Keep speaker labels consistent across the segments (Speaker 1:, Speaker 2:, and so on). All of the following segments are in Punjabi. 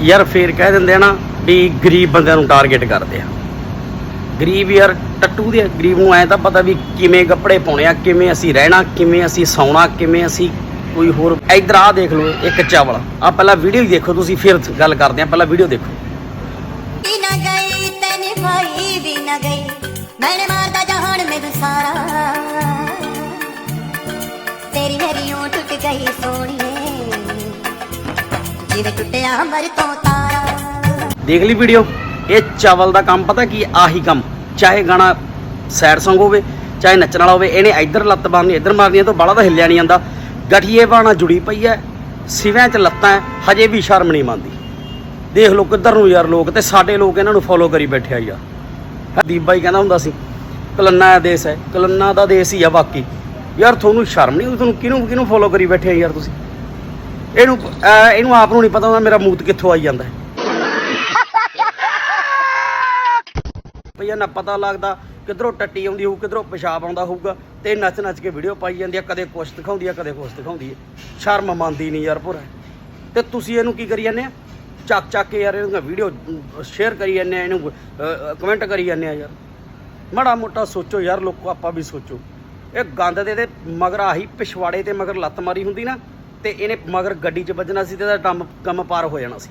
Speaker 1: ਯਾਰ ਫੇਰ ਕਹਿ ਦਿੰਦੇ ਆ ਨਾ ਵੀ ਗਰੀਬ ਬੰਦਿਆਂ ਨੂੰ ਟਾਰਗੇਟ ਕਰਦੇ ਆ। ਗਰੀਬ ਯਾਰ ਟੱਟੂ ਦੇ ਗਰੀਬ ਨੂੰ ਐ ਤਾਂ ਪਤਾ ਵੀ ਕਿਵੇਂ ਕੱਪੜੇ ਪਾਉਣੇ ਆ, ਕਿਵੇਂ ਅਸੀਂ ਰਹਿਣਾ, ਕਿਵੇਂ ਅਸੀਂ ਸੌਣਾ, ਕਿਵੇਂ ਅਸੀਂ ਕੋਈ ਹੋਰ। ਇਧਰ ਆ ਦੇਖ ਲਓ, ਇੱਕ ਚਾਵਲ। ਆ ਪਹਿਲਾਂ ਵੀਡੀਓ ਹੀ ਦੇਖੋ ਤੁਸੀਂ, ਫਿਰ ਗੱਲ ਕਰਦੇ ਆ, ਪਹਿਲਾਂ ਵੀਡੀਓ ਦੇਖੋ।
Speaker 2: ਵੀ ਗਈ ਤੇ ਨਿਭਾਈ ਵੀ ਗਈ। ਮੈਨੇ ਮਾਰਦਾ ਜਹਾਨ ਮੈਨੂੰ ਸਾਰਾ। ਤੇਰੀ ਮੇਰੀ ਓ ਟੁੱਟ ਗਈ ਸੋਹਣੀਏ ਜਿਵੇਂ ਟੁੱਟਿਆ ਮਰ ਤੋਂ ਤਾਰਾ।
Speaker 1: ਦੇਖ ਲਈ ਵੀਡੀਓ, ਇਹ ਚਾਵਲ ਦਾ ਕੰਮ ਪਤਾ ਕੀ ਹੈ? ਆਹੀ ਕੰਮ। ਚਾਹੇ ਗਾਣਾ ਸੈਡ Song ਹੋਵੇ, ਚਾਹੇ ਨੱਚਣ ਵਾਲਾ ਹੋਵੇ, ਇਹਨੇ ਇੱਧਰ ਲੱਤ ਮਾਰਨੀ ਇੱਧਰ ਮਾਰਨੀ ਇਹ ਬਾਲਾ ਤਾਂ ਹਿੱਲਿਆ ਨਹੀਂ ਜਾਂਦਾ। ਗਠੀਏ ਬਾਣਾ ਜੁੜੀ ਪਈ ਹੈ ਸਿਵਿਆਂ 'ਚ ਲੱਤਾਂ ਹਜੇ ਵੀ ਸ਼ਰਮ ਨਹੀਂ ਮੰਨਦੀ। ਦੇਖ ਲਓ ਕਿੱਧਰ ਨੂੰ ਯਾਰ ਲੋਕ, ਤੇ ਸਾਡੇ ਲੋਕ ਇਹਨਾਂ ਨੂੰ ਫੋਲੋ ਕਰੀ ਬੈਠੇ ਆ ਯਾਰ। ਦੀਪ ਬਾਈ ਕਹਿੰਦਾ ਹੁੰਦਾ ਸੀ, ਕਲੰਨਾ ਦਾ ਦੇਸ਼ ਹੈ ਕਲੰਨਾ ਦਾ ਦੇਸ਼ ਹੀ ਆ ਬਾਕੀ। ਯਾਰ, ਤੁਹਾਨੂੰ ਸ਼ਰਮ ਨਹੀਂ ਤੁਹਾਨੂੰ ਕਿਹਨੂੰ ਕਿਹਨੂੰ ਫੋਲੋ ਕਰੀ ਬੈਠੇ ਆ ਯਾਰ ਤੁਸੀਂ? ਇਹਨੂੰ, ਅਹ, ਇਹਨੂੰ ਆਪ ਨੂੰ ਨਹੀਂ ਪਤਾ ਹੁੰਦਾ ਮੇਰਾ ਮੂਤ ਕਿੱਥੋਂ ਆਈ ਜਾਂਦਾ ਹੈ। ਭਈਆ, ਨਾ ਪਤਾ ਲੱਗਦਾ ਕਿਧਰੋਂ ਟੱਟੀ ਆਉਂਦੀ ਹੋਊ, ਕਿਧਰੋਂ ਪਿਸ਼ਾਬ ਆਉਂਦਾ ਹੋਊਗਾ ਤੇ ਇਹ ਨੱਚ ਨੱਚ ਕੇ ਵੀਡੀਓ ਪਾਈ ਜਾਂਦੀ ਆ, ਕਦੇ ਕੁਛ ਦਿਖਾਉਂਦੀ ਆ, ਕਦੇ ਕੁਛ ਦਿਖਾਉਂਦੀ ਆ। ਸ਼ਰਮ ਮੰਨਦੀ ਨਹੀਂ ਯਾਰ ਭੁਰਾ। ਤੇ ਤੁਸੀਂ ਇਹਨੂੰ ਕੀ ਕਰੀ ਜਾਂਦੇ ਆ? ਚੱਕ ਚੱਕ ਕੇ ਯਾਰ ਇਹਨੂੰ ਵੀਡੀਓ ਸ਼ੇਅਰ ਕਰੀ ਜਾਂਦੇ ਆ, ਇਹਨੂੰ ਕਮੈਂਟ ਕਰੀ ਜਾਂਦੇ ਆ ਯਾਰ। ਮਾੜਾ ਮੋਟਾ ਸੋਚੋ ਯਾਰ, ਲੋਕੋ, ਆਪਾਂ ਵੀ ਸੋਚੋ। ਇਹ ਗੰਦ ਦੇ ਤੇ ਮਗਰ ਆਹੀ ਪਿਛਵਾੜੇ ਤੇ ਮਗਰ ਲੱਤ ਮਾਰੀ ਹੁੰਦੀ ਨਾ ਤੇ ਇਹਨੇ ਮਗਰ ਗੱਡੀ 'ਚ ਵੱਜਣਾ ਸੀ ਤੇ ਇਹਦਾ ਕੰਮ ਕੰਮ ਪਾਰ ਹੋ ਜਾਣਾ ਸੀ।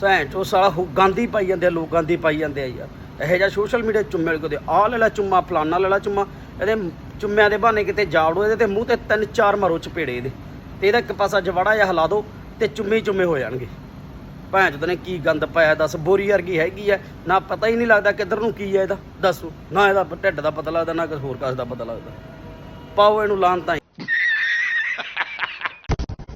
Speaker 1: ਸੈਂ ਉਹ ਸਾਲਾ ਗਾਂਧੀ ਪਾਈ ਜਾਂਦੇ ਆ, ਲੋਕ ਗਾਂਧੀ ਪਾਈ ਜਾਂਦੇ ਆ ਯਾਰ। ਇਹੋ ਜਿਹਾ ਸੋਸ਼ਲ ਮੀਡੀਆ ਚੁੰਮੇ ਕਦੇ ਆਹ ਲੈ ਲੈ ਚੁੰਮਾ, ਫਲਾਨਾ ਲੈ ਲੈ ਚੁੰਮਾ। ਇਹਦੇ ਚੁੰਮਿਆਂ ਦੇ ਬਹਾਨੇ ਕਿਤੇ ਜਾਵੜੋ ਇਹਦੇ ਤੇ ਮੂੰਹ ਤੇ ਤਿੰਨ ਚਾਰ ਮਾਰੋ ਚਪੇੜੇ ਇਹਦੇ। ਤੇ ਇਹਦਾ ਇੱਕ ਪਾਸਾ ਜਵਾੜਾ ਜਿਹਾ ਹਿਲਾ ਦਿਓ ਤੇ ਚੁੰਮੇ ਹੀ ਚੁੰਮੇ ਹੋ ਜਾਣਗੇ। ਭੈਣ ਚੋਦ ਨੇ ਕੀ ਗੰਦ ਪਾਇਆ, ਦੱਸ ਬੋਰੀ ਵਰਗੀ ਹੈਗੀ ਆ ਨਾ ਪਤਾ ਹੀ ਨਹੀਂ ਲੱਗਦਾ ਕਿੱਧਰ ਨੂੰ ਕੀ ਹੈ ਇਹਦਾ। ਦੱਸੋ, ਨਾ ਇਹਦਾ ਢਿੱਡ ਦਾ ਪਤਾ ਲੱਗਦਾ, ਨਾ ਕਿਸੇ ਹੋਰ ਕਾਸ ਦਾ ਪਤਾ ਲੱਗਦਾ। ਪਾਓ ਇਹਨੂੰ ਲਾਂਤਾਂ